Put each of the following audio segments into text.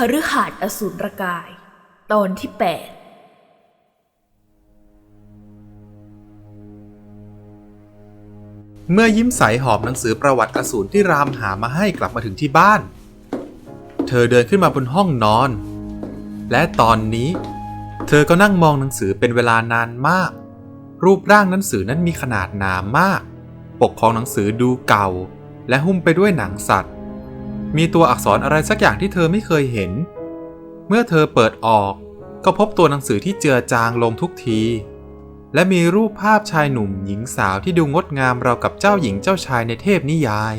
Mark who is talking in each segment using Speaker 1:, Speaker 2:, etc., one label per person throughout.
Speaker 1: คฤหาสน์อสูรกาย ตอนที่ 8
Speaker 2: เมื่อยิ้มใสหอบหนังสือประวัติอสูรที่รามหามาให้กลับมาถึงที่บ้าน เธอเดินขึ้นมาบนห้องนอน และตอนนี้ เธอก็นั่งมองหนังสือเป็นเวลานานมาก รูปร่างหนังสือนั้นมีขนาดหนามาก ปกของหนังสือดูเก่า และหุ้มไปด้วยหนังสัตว์ มีตัวอักษรอะไรสักอย่างที่เธอไม่เคยเห็น เมื่อเธอเปิดออก ก็พบตัวหนังสือที่เจือจางลงทุกที และมีรูปภาพชายหนุ่มหญิงสาวที่ดูงดงามราวกับเจ้าหญิงเจ้าชายในเทพนิยาย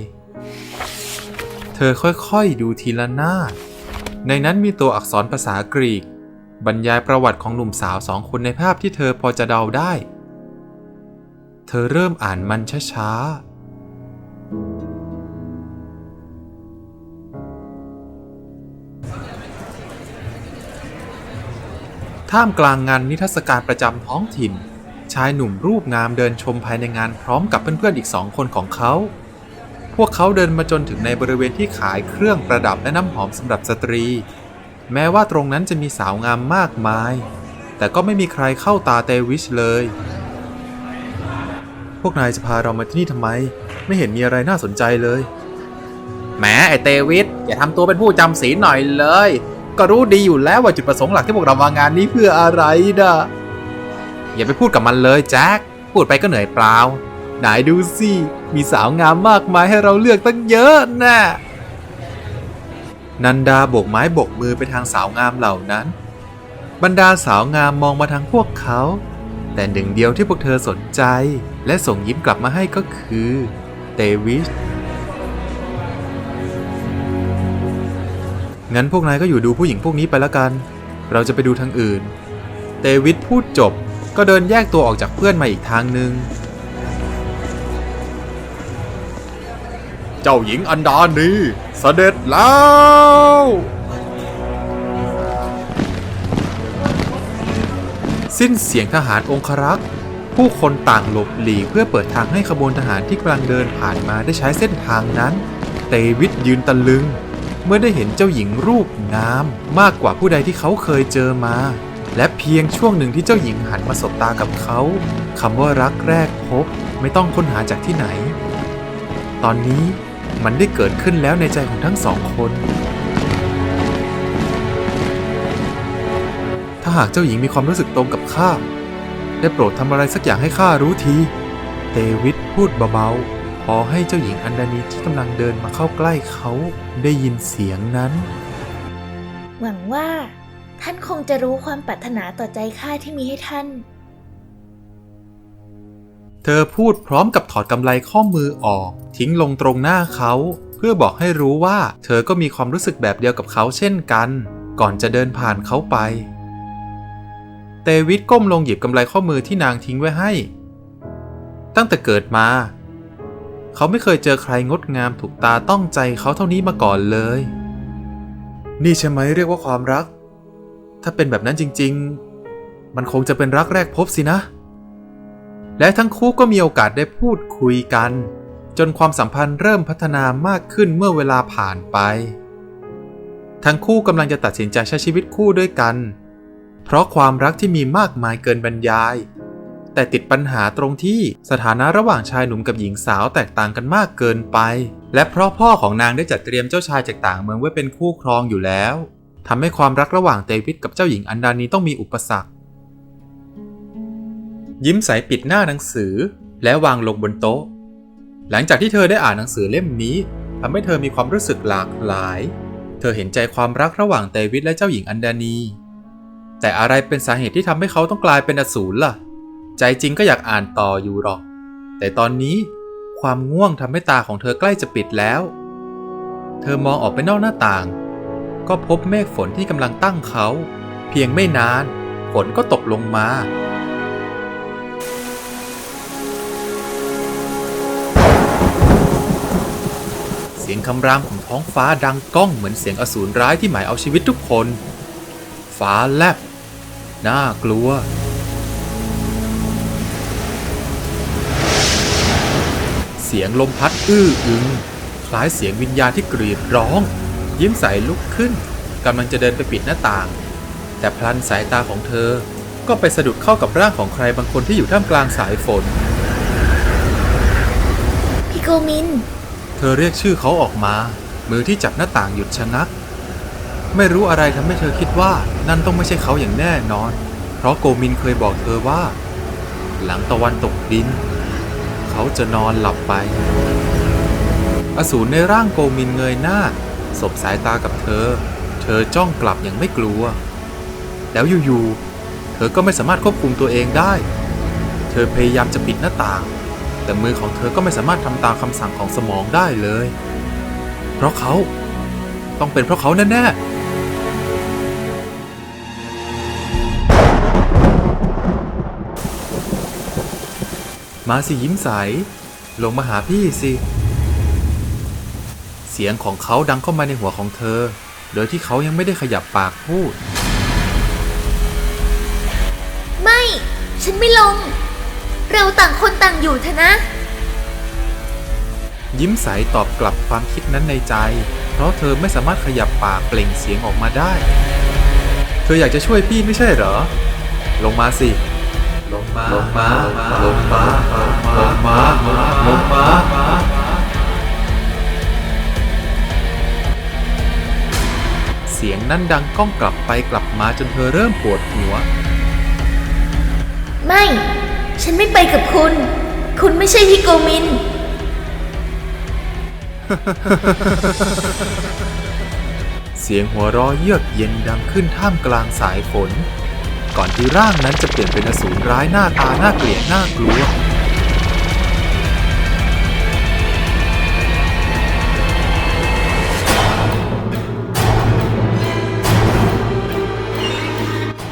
Speaker 2: เธอค่อยๆดูทีละหน้า ในนั้นมีตัวอักษรภาษากรีก บรรยายประวัติของหนุ่มสาวสองคนในภาพที่เธอพอจะเดาได้ เธอเริ่มอ่านมันช้าๆ ท่ามกลางงานนิทรรศการประจำท้องถิ่น ชายหนุ่มรูปงามเดินชมภายในงานพร้อมกับเพื่อนๆอีกสองคนของเขา พวกเขาเดินมาจนถึงในบริเวณที่ขายเครื่องประดับและน้ำหอมสำหรับสตรี แม้ว่าตรงนั้นจะมีสาวงามมากมาย แต่ก็ไม่มีใครเข้าตาเตวิชเลย พวกนายจะพาเรามาที่นี่ทำไม ไม่เห็นมีอะไรน่าสนใจเลยแหมไอเตวิชอย่าทำตัวเป็นผู้จำศีลหน่อยเลย ก็รู้ดีอยู่แล้วว่าจุดประสงค์หลักที่พวกเรามางานนี้เพื่ออะไรนะอย่าไปพูดกับมันเลยแจ็คพูดไปก็เหนื่อยเปล่าไหนดูสิมีสาวงามมากมายให้เราเลือกตั้งเยอะนะนันดาโบกไม้โบกมือไปทางสาวงามเหล่านั้น บรรดาสาวงามมองมาทางพวกเขา แต่หนึ่งเดียวที่พวกเธอสนใจ และส่งยิ้มกลับมาให้ก็คือเตวิช งั้นพวกนายก็อยู่ดูผู้หญิงพวกนี้ไปล้วกัน เราจะไปดูทางอื่นเตวิชพูดจบก็เดินแยกตัวออกจากเพื่อนมาอีกทางหนึ่ง เจ้าหญิงอันดานีเสด็จแล้ว สิ้นเสียงทหารองครักษ์ ผู้คนต่างหลบหลีกเพื่อเปิดทางให้ขบวนทหารที่กำลังเดินผ่านมาได้ใช้เส้นทางนั้น เตวิทยืนตะลึง เมื่อได้เห็นเจ้าหญิงรูปงามมากกว่าผู้ใดที่เขาเคยเจอมา และเพียงช่วงหนึ่งที่เจ้าหญิงหันมาสบตากับเขาคำว่ารักแรกพบไม่ต้องค้นหาจากที่ไหน ตอนนี้มันได้เกิดขึ้นแล้วในใจของทั้งสองคน ถ้าหากเจ้าหญิงมีความรู้สึกตรงกับข้าได้โปรดทำอะไรสักอย่างให้ข้ารู้ที เตวิทพูดเบาๆ อให้เจ้าหญิงอันดานีที่กำลังเดินมาเข้าใกล้เขาได้ยินเสียงนั้น
Speaker 3: หวังว่า ท่านคงจะรู้ความปรารถนาต่อใจข้าที่มีให้ท่าน
Speaker 2: เธอพูดพร้อมกับถอดกำไลข้อมือออก ทิ้งลงตรงหน้าเขา เพื่อบอกให้รู้ว่า เธอก็มีความรู้สึกแบบเดียวกับเขาเช่นกัน ก่อนจะเดินผ่านเขาไป เตวิทก้มลงหยิบกำไลข้อมือที่นางทิ้งไว้ให้ ตั้งแต่เกิดมา เขาไม่เคยเจอใครงดงามถูกตาต้องใจเขาเท่านี้มาก่อนเลย นี่ใช่ไหมเรียกว่าความรัก ถ้าเป็นแบบนั้นจริง ๆ มันคงจะเป็นรักแรกพบสินะ และทั้งคู่ก็มีโอกาสได้พูดคุยกัน จนความสัมพันธ์เริ่มพัฒนามากขึ้นเมื่อเวลาผ่านไป ทั้งคู่กำลังจะตัดสินใจใช้ชีวิตคู่ด้วยกัน เพราะความรักที่มีมากมายเกินบรรยาย แต่ติดปัญหาตรงที่สถานะระหว่างชายหนุ่มกับหญิงสาวแตกต่างกันมากเกินไป และเพราะพ่อของนางได้จัดเตรียมเจ้าชายจากต่างเมืองไว้เป็นคู่ครองอยู่แล้วทำให้ความรักระหว่างเตวิทกับเจ้าหญิงอันดานีต้องมีอุปสรรค ยิ้มใสปิดหน้าหนังสือ และวางลงบนโต๊ะ หลังจากที่เธอได้อ่านหนังสือเล่มนี้ทำให้เธอมีความรู้สึกหลากหลาย เธอเห็นใจความรักระหว่างเตวิทและเจ้าหญิงอันดานี แต่อะไรเป็นสาเหตุที่ทำให้เขาต้องกลายเป็นอสูรล่ะ ใจจริงก็อยากอ่านต่ออยู่หรอก แต่ตอนนี้ความง่วงทำให้ตาของเธอใกล้จะปิดแล้ว เธอมองออกไปนอกหน้าต่าง ก็พบเมฆฝนที่กำลังตั้งเขา เพียงไม่นานฝนก็ตกลงมา เสียงคำรามของท้องฟ้าดังก้องเหมือนเสียงอสูรร้ายที่หมายเอาชีวิตทุกคน ฟ้าแลบน่ากลัว เสียงลมพัดอื้ออึง คล้ายเสียงวิญญาณที่กรีดร้อง ยิ้มใสลุกขึ้นกำลังจะเดินไปปิดหน้าต่าง แต่พลันสายตาของเธอก็ไปสะดุดเข้ากับร่างของใครบางคนที่อยู่ท่ามกลางสายฝน
Speaker 3: พี่โกมิน
Speaker 2: เธอเรียกชื่อเขาออกมา มือที่จับหน้าต่างหยุดชะงัก ไม่รู้อะไรทำให้เธอคิดว่านั่นต้องไม่ใช่เขาอย่างแน่นอน เพราะโกมินเคยบอกเธอว่า หลังตะวันตกดิน เขาจะนอนหลับไป อสูรในร่างโกมินเงยหน้า สบสายตากับเธอ เธอจ้องกลับอย่างไม่กลัว แล้วอยู่ๆ เธอก็ไม่สามารถควบคุมตัวเองได้ เธอพยายามจะปิดหน้าต่าง แต่มือของเธอก็ไม่สามารถทำตามคำสั่งของสมองได้เลย เพราะเขา ต้องเป็นเพราะเขาแน่ๆ มาสิยิ้มใส ลงมาหาพี่สิ เสียงของเขาดังเข้ามาในหัวของเธอ โดยที่เขายังไม่ได้ขยับปากพูด
Speaker 3: ไม่ ฉันไม่ลง เราต่างคนต่างอยู่เถอะนะ
Speaker 2: ยิ้มใสตอบกลับความคิดนั้นในใจ เพราะเธอไม่สามารถขยับปากเปล่งเสียงออกมาได้ เธออยากจะช่วยพี่ไม่ใช่เหรอ ลงมาสิ ลงมาลงมาลงมาลงมาลงมาเสียงนั้นดังก้องกลับไปกลับมาจนเธอเริ่มปวดหัว
Speaker 3: ไม่ ฉันไม่ไปกับคุณ คุณไม่ใช่พี่โกมิน
Speaker 2: เสียงหัวเราะเยือกเย็นดังขึ้นท่ามกลางสายฝน ก่อนที่ร่างนั้นจะเปลี่ยนเป็นอสูรร้ายหน้าตาน่าเกลียดน่ากลัว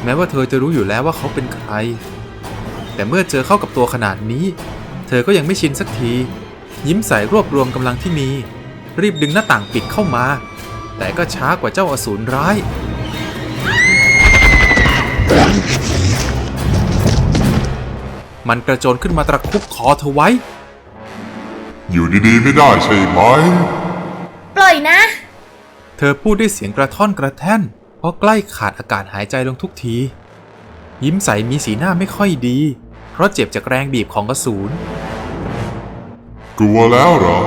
Speaker 2: แม้ว่าเธอจะรู้อยู่แล้วว่าเขาเป็นใคร แต่เมื่อเจอเข้ากับตัวขนาดนี้ เธอก็ยังไม่ชินสักที ยิ้มใส่รวบรวมกำลังที่มี รีบดึงหน้าต่างปิดเข้ามา แต่ก็ช้ากว่าเจ้าอสูรร้าย มันกระโจนขึ้นมาตะครุบคอเธอไว้
Speaker 4: อยู่ดีๆ ไม่ได้ใช่ไหม
Speaker 3: ปล่อยนะ
Speaker 2: เธอพูดด้วยเสียงกระท่อนกระแท่น เพราะใกล้ขาดอากาศหายใจลงทุกที ยิ้มใสมีสีหน้าไม่ค่อยดี เพราะเจ็บจากแรงบีบของกระสูน
Speaker 4: กลัวแล้วเหรอ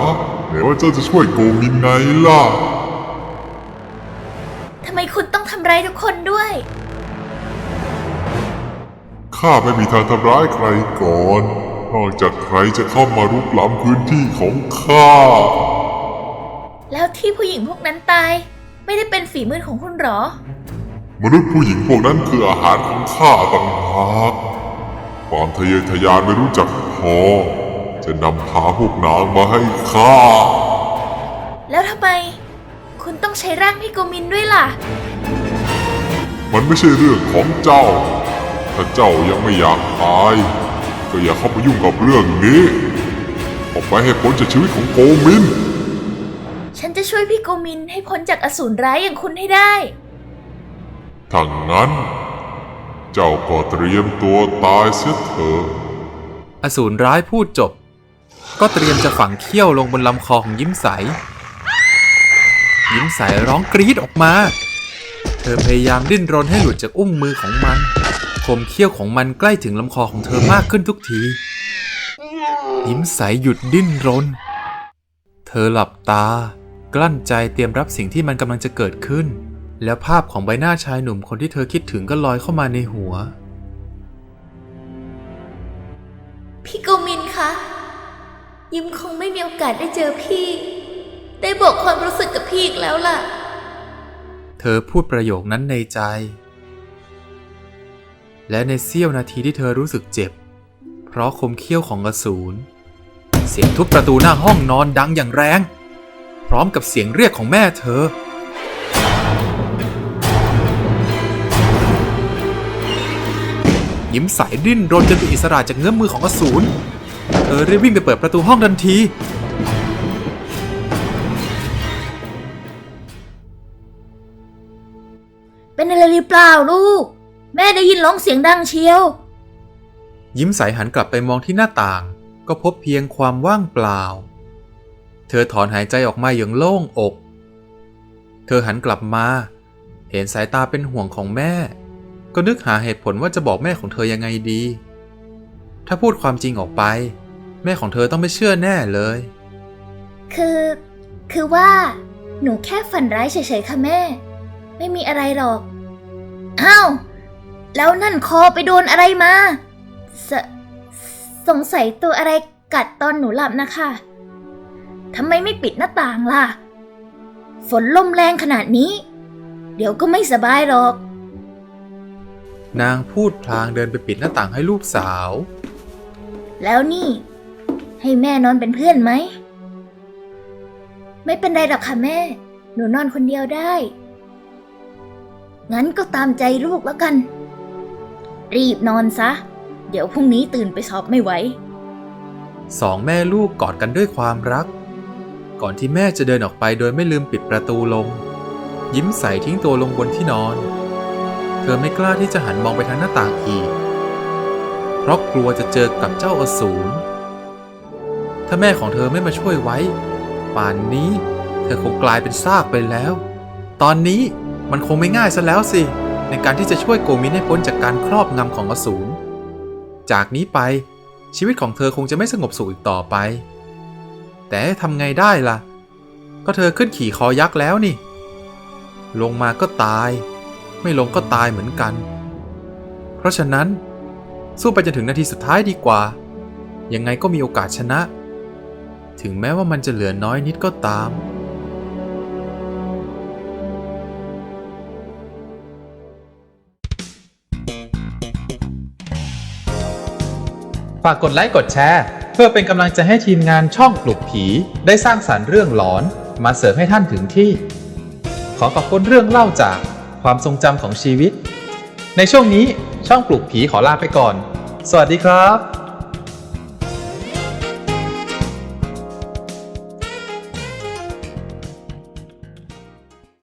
Speaker 4: ไหนว่าเจ้าจะช่วยโกมินไงล่ะ
Speaker 3: ทำไมคุณต้องทำร้ายทุกคนด้วย
Speaker 4: ข้าไม่มีทางทำร้ายใครก่อน นอกจากใครจะเข้ามารุกล้ำพื้นที่ของข้า
Speaker 3: แล้วที่ผู้หญิงพวกนั้นตาย ไม่ได้เป็นฝีมือของคุณหรอ
Speaker 4: มนุษย์ผู้หญิงพวกนั้นคืออาหารของข้าต่างหากความทะเยอทะยานไม่รู้จักพอ จะนำพาพวกนางมาให้ข้า
Speaker 3: แล้วทำไม คุณต้องใช้ร่างพี่โกมินด้วยล่ะ
Speaker 4: มันไม่ใช่เรื่องของเจ้า ถ้าเจ้ายังไม่อยากตาย ก็อย่าเข้ามายุ่งกับเรื่องนี้ ออกไปให้พ้นจากชีวิตของโกมิน
Speaker 3: ฉันจะช่วยพี่โกมินให้พ้นจากอสูรร้ายอย่างคุณให้ได้
Speaker 4: ถ้างั้น เจ้าก็เตรียมตัวตายเสียเถอะ
Speaker 2: อสูรร้ายพูดจบ ก็เตรียมจะฝังเขี้ยวลงบนลำคอของยิ้มใส ยิ้มใสร้องกรีดออกมา เธอพยายามดิ้นรนให้หลุดจากอุ้งมือของมันค มเขี้ยวของมันใกล้ถึงลำคอของเธอมากขึ้นทุกที ยิ้มใสหยุดดิ้นรน เธอหลับตา กลั้นใจเตรียมรับสิ่งที่มันกำลังจะเกิดขึ้น แล้วภาพของใบหน้าชายหนุ่มคนที่เธอคิดถึงก็ลอยเข้ามาในหัว
Speaker 3: พี่โกมินคะ ยิมคงไม่มีโอกาสได้เจอพี่ ได้บอกความรู้สึกกับพี่อีกแล้วล่ะ
Speaker 2: เธอพูดประโยคนั้นในใจ และในเสี้ยวนาทีที่เธอรู้สึกเจ็บ เพราะคมเขี้ยวของอสูรเสียงทุบประตูหน้าห้องนอนดังอย่างแรง พร้อมกับเสียงเรียกของแม่เธอ ยิ้มใสดิ้นรนจนเป็นอิสระจากเงื้อมมือของอสูรเธอรีบวิ่งไปเปิดประตูห้องทันที
Speaker 3: เป็นอะไรหรือเปล่าลูก แม่ได้ยินร้องเสียงดังเชียว
Speaker 2: ยิ้มใสหันกลับไปมองที่หน้าต่าง ก็พบเพียงความว่างเปล่า เธอถอนหายใจออกมาอย่างโล่งอก เธอหันกลับมา เห็นสายตาเป็นห่วงของแม่ ก็นึกหาเหตุผลว่าจะบอกแม่ของเธอยังไงดี ถ้าพูดความจริงออกไป แม่ของเธอต้องไม่เชื่อแน่เลย
Speaker 3: คือ คือว่า หนูแค่ฝันร้ายเฉยๆค่ะแม่ ไม่มีอะไรหรอก อ้าว แล้วนั่นคอไปโดนอะไรมาสสงสัยตัวอะไรกัดตอนหนูหลับนะคะทำไมไม่ปิดหน้าต่างล่ะ ฝนลมแรงขนาดนี้ เดี๋ยวก็ไม่สบายหรอก
Speaker 2: นางพูดพลางเดินไปปิดหน้าต่างให้ลูกสาว
Speaker 3: แล้วนี่ ให้แม่นอนเป็นเพื่อนไหม ไม่เป็นไรหรอกค่ะแม่ หนูนอนคนเดียวได้ งั้นก็ตามใจลูกแล้วกัน รีบนอนซะ เดี๋ยวพรุ่งนี้ตื่นไปสอบไม่ไหว
Speaker 2: สองแม่ลูกกอดกันด้วยความรัก ก่อนที่แม่จะเดินออกไปโดยไม่ลืมปิดประตูลง ยิ้มใส่ทิ้งตัวลงบนที่นอน เธอไม่กล้าที่จะหันมองไปทางหน้าต่างอีก เพราะกลัวจะเจอกับเจ้าอสูร ถ้าแม่ของเธอไม่มาช่วยไว้ ป่านนี้ เธอคงกลายเป็นซากไปแล้ว ตอนนี้มันคงไม่ง่ายซะแล้วสิ ในการที่จะช่วยโกมินให้พ้นจากการครอบงำของอสูร จากนี้ไปชีวิตของเธอคงจะไม่สงบสุขอีกต่อไป แต่ทำไงได้ล่ะ ก็เธอขึ้นขี่คอยักษ์แล้วนี่ ลงมาก็ตาย ไม่ลงก็ตายเหมือนกัน เพราะฉะนั้น สู้ไปจนถึงนาทีสุดท้ายดีกว่า ยังไงก็มีโอกาสชนะ ถึงแม้ว่ามันจะเหลือน้อยนิดก็ตามากกดไลค์กดแชร์ เพื่อเป็นกำลังใจให้ทีมงานช่องปลุกผี ได้สร้างสารรค์เรื่องหลอน มาเสิร์ฟให้ท่านถึงที่ ขอขอบคุณเรื่องเล่าจากความทรงจำของชีวิต ในช่วงนี้ช่องปลุกผีขอลาไปก่อน สวัสดีครับ